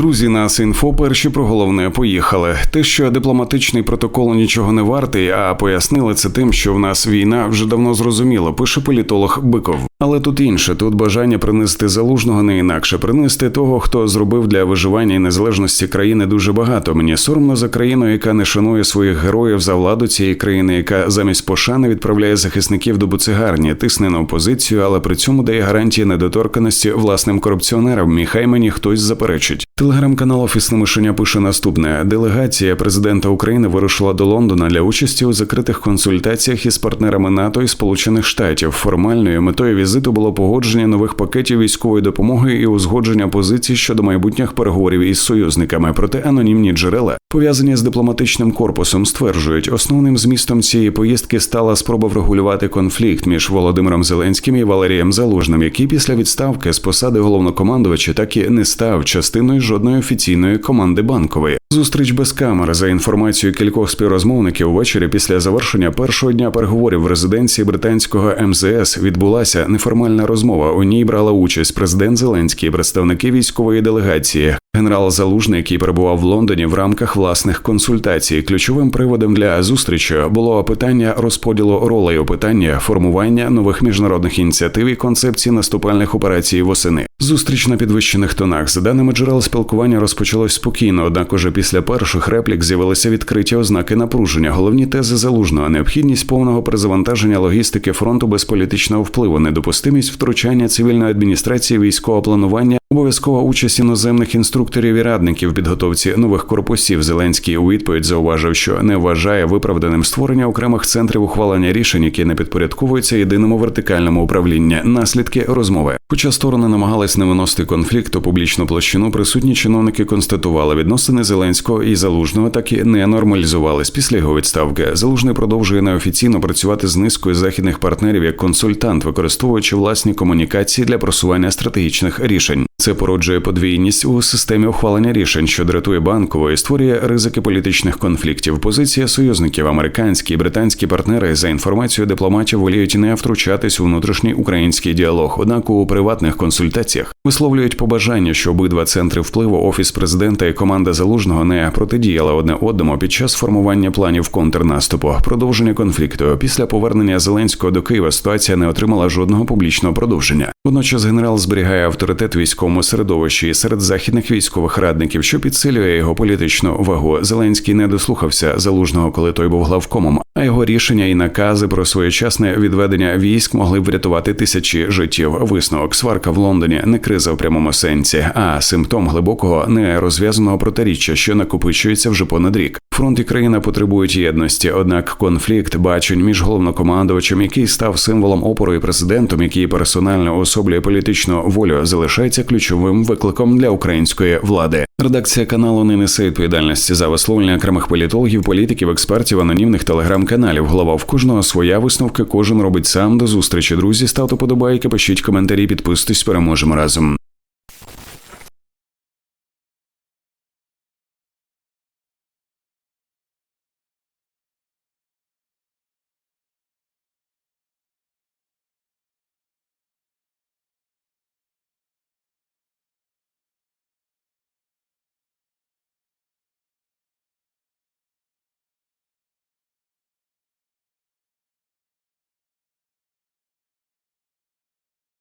Друзі, нас інфо перші про головне поїхали. Те, що дипломатичний протокол нічого не вартий, а пояснили це тим, що в нас війна вже давно зрозуміло, пише політолог Биков. Але тут інше, тут бажання принести залужного не інакше, принести того, хто зробив для виживання і незалежності країни дуже багато. Мені соромно за країну, яка не шанує своїх героїв за владу цієї країни, яка замість пошани відправляє захисників до буцегарні, тисне на опозицію, але при цьому дає гарантії недоторканості власним корупціонерам. Міхай мені хтось заперечить. Телеграм-канал Офісне мишеня пише наступне: делегація президента України вирушила до Лондона для участі у закритих консультаціях із партнерами НАТО і Сполучених Штатів. Формальною метою візиту було погодження нових пакетів військової допомоги і узгодження позицій щодо майбутніх переговорів із союзниками. Проте анонімні джерела, пов'язані з дипломатичним корпусом, стверджують, основним змістом цієї поїздки стала спроба врегулювати конфлікт між Володимиром Зеленським і Валерієм Залужним, який після відставки з посади головнокомандувача так і не став частиною жодної офіційної команди банкової. Зустріч без камер за інформацією кількох співрозмовників ввечері після завершення першого дня переговорів в резиденції британського МЗС відбулася неформальна розмова. У ній брала участь президент Зеленський, представники військової делегації, генерал Залужний, який перебував в Лондоні в рамках власних консультацій. Ключовим приводом для зустрічі було питання розподілу ролей у питання формування нових міжнародних ініціатив і концепції наступальних операцій восени. Зустріч на підвищених тонах. За даними джерел спілкування розпочалось спокійно, однак уже після перших реплік з'явилися відкриті ознаки напруження. Головні тези залужного, необхідність повного перезавантаження логістики фронту без політичного впливу, недопустимість втручання цивільної адміністрації, військового планування, обов'язкова участь іноземних інструкторів і радників в підготовці нових корпусів. Зеленський у відповідь зауважив, що не вважає виправданим створення окремих центрів ухвалення рішень, які не підпорядковуються єдиному вертикальному управлінню. Наслідки розмови. Хоча сторони намагались не виносити конфлікт у публічну площину, присутні чиновники констатували відносини Зеленського і Залужного так і не нормалізувались після його відставки. Залужний продовжує неофіційно працювати з низкою західних партнерів як консультант, використовуючи власні комунікації для просування стратегічних рішень. Це породжує подвійність у системі ухвалення рішень, що дратує банково і створює ризики політичних конфліктів. Позиція союзників, американські і британські партнери за інформацією дипломатів воліють не втручатись у внутрішній український діалог. Однак у приватних консультаціях висловлюють побажання, що обидва центри впливу офіс президента і команда залужного не протидіяли одне одному під час формування планів контрнаступу. Продовження конфлікту після повернення Зеленського до Києва ситуація не отримала жодного публічного продовження. Водночас генерал зберігає авторитет військовому середовищі серед західних військових радників, що підсилює його політичну вагу. Зеленський не дослухався залужного, коли той був главкомом. А його рішення і накази про своєчасне відведення військ могли б врятувати тисячі життів. Висновок сварка в Лондоні не криза в прямому сенсі, а симптом глибокого нерозв'язаного протиріччя, що накопичується вже понад рік. Фронт і країна потребують єдності, однак конфлікт бачень між головнокомандувачем, який став символом опору і президентом, який персонально особлює політичну волю, залишається ключовим викликом для української влади. Редакція каналу не несе відповідальності за висловлення окремих політологів, політиків, експертів, анонімних телеграм-каналів. Голова в кожного своя висновка. Кожен робить сам до зустрічі. Друзі, ставте подобайки, пишіть коментарі, підписуйтесь, переможемо разом.